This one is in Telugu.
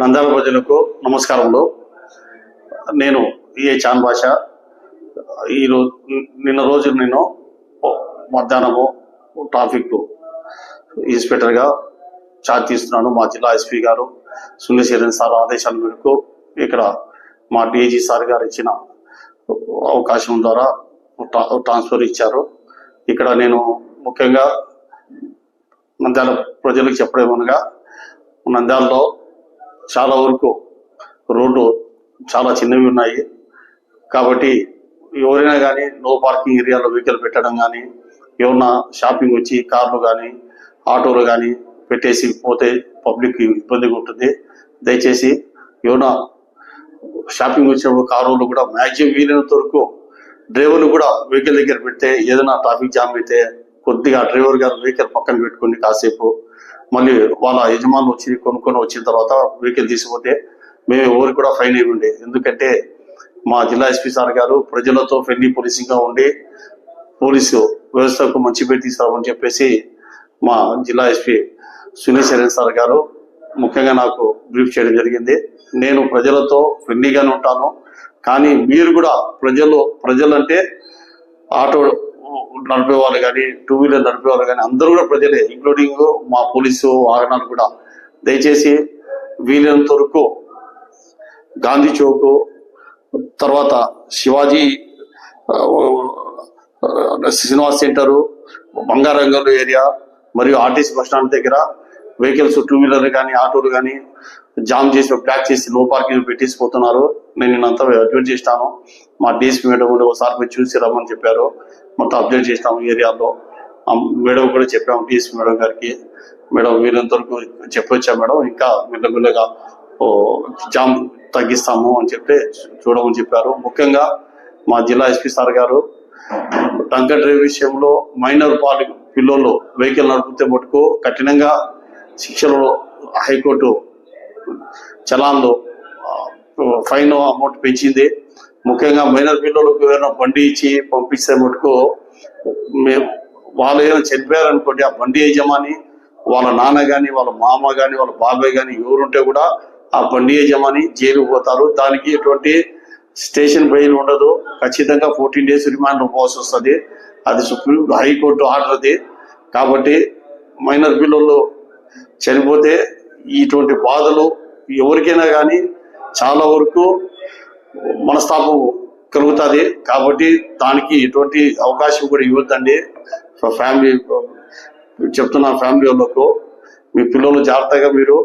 నంద్యాల ప్రజలకు నమస్కారములు. నేను ఏ చాన్ భాష ఈరోజు నిన్న రోజు నేను మధ్యాహ్నము ట్రాఫిక్ ఇన్స్పెక్టర్గా ఛార్జ్ తీస్తున్నాను. మా జిల్లా ఎస్పీ గారు సునీశ్వరన్ సార్ ఆదేశాల మేరకు ఇక్కడ మా డిఐజీ సార్ గారు ఇచ్చిన అవకాశం ద్వారా ట్రాన్స్ఫర్ ఇచ్చారు. ఇక్కడ నేను ముఖ్యంగా నంద్యాల ప్రజలకు చెప్పడమనగా నంద్యాలలో చాలా వరకు రోడ్లు చాలా చిన్నవి ఉన్నాయి. కాబట్టి ఎవరైనా కానీ నో పార్కింగ్ ఏరియాలో వెహికల్ పెట్టడం కానీ ఏమన్నా షాపింగ్ వచ్చి కార్లు కానీ ఆటోలు కానీ పెట్టేసి పోతే పబ్లిక్ ఇబ్బందిగా ఉంటుంది. దయచేసి ఏమన్నా షాపింగ్ వచ్చినప్పుడు కారులు కూడా మ్యాక్సిమం వీలైనంత వరకు డ్రైవర్లు కూడా వెహికల్ దగ్గర పెడితే ఏదైనా ట్రాఫిక్ జామ్ అయితే కొద్దిగా డ్రైవర్ గారు వెహికల్ పక్కన పెట్టుకుని కాసేపు మళ్ళీ వాళ్ళ యజమానులు వచ్చి కొనుక్కొని వచ్చిన తర్వాత వెహికల్ తీసిపోతే మేము ఎవరికి కూడా ఫైన్ ఇవ్వండి ఎందుకంటే మా జిల్లా ఎస్పీ సార్ గారు ప్రజలతో ఫ్రెండ్లీ పోలీసింగ్గా ఉండి పోలీసు వ్యవస్థకు మంచి పేరు తీసుకురామని చెప్పేసి మా జిల్లా ఎస్పీ సునీల్ శరణ్ సార్ గారు ముఖ్యంగా నాకు బ్రీఫ్ చేయడం జరిగింది. నేను ప్రజలతో ఫ్రెండ్లీగానే ఉంటాను. కానీ మీరు కూడా ప్రజలు ప్రజలంటే ఆటో నడిపే వాళ్ళు కానీ టూ వీలర్ నడిపే వాళ్ళు కానీ అందరూ కూడా ప్రజలే ఇంక్లూడింగ్ మా పోలీసు వాహనాలు కూడా. దయచేసి వీలైనంత వరకు గాంధీ చౌక్ తర్వాత శివాజీ శ్రీనివాస్ సెంటరు బంగారంగల్ ఏరియా మరియు ఆర్టీసీ బస్ స్టాండ్ దగ్గర వెహికల్స్ టూ వీలర్ కానీ ఆటోలు కానీ జామ్ చేసి ప్యాక్ చేసి లో పార్కింగ్ పెట్టేసిపోతున్నారు. నేను నిన్నంతా అడ్వైట్ చేస్తాను. మా డిఎస్పీ మేడం కూడా ఒకసారి మీరు చూసి రమ్మని చెప్పారు. మొత్తం అప్డేట్ చేస్తాము ఏరియాలో. మేడం కూడా చెప్పాము డిఎస్పీ మేడం గారికి. మేడం వీరంత వరకు చెప్పొచ్చా మేడం? ఇంకా మెల్లమెల్లగా జామ్ తగ్గిస్తాము అని చెప్పి చూడమని చెప్పారు. ముఖ్యంగా మా జిల్లా ఎస్పీ సార్ గారు టంకర్ డ్రైవ్ విషయంలో మైనర్ పాలు పిల్లలు వెహికల్ నడిపితే మటుకు కఠినంగా శిక్షలో హైకోర్టు చలాన్లు ఫైన్ అమౌంట్ పెంచింది. ముఖ్యంగా మైనర్ పిల్లలకు ఏమైనా బండి ఇచ్చి పంపిస్తే మటుకు మేము వాళ్ళు ఏమైనా చనిపోయారనుకోండి ఆ బండి యజమాని వాళ్ళ నాన్న కానీ వాళ్ళ మామ కానీ వాళ్ళ బాబాయ్ కానీ ఎవరుంటే కూడా ఆ బండి యజమాని జైలుకు పోతారు. దానికి ఎటువంటి స్టేషన్ బెయిల్ ఉండదు. ఖచ్చితంగా ఫోర్టీన్ డేస్ రిమాండ్ పోవాల్సి వస్తుంది. అది సుప్రీం హైకోర్టు ఆర్డర్ది. కాబట్టి మైనర్ పిల్లలు చనిపోతే ఇటువంటి బాధలు ఎవరికైనా కానీ చాలా వరకు మనస్తాపం కలుగుతుంది. కాబట్టి దానికి ఎటువంటి అవకాశం కూడా ఇవ్వద్దండి. ఫ్యామిలీ చెప్తున్నా ఫ్యామిలీ వాళ్ళకు మీ పిల్లలు జాగ్రత్తగా మీరు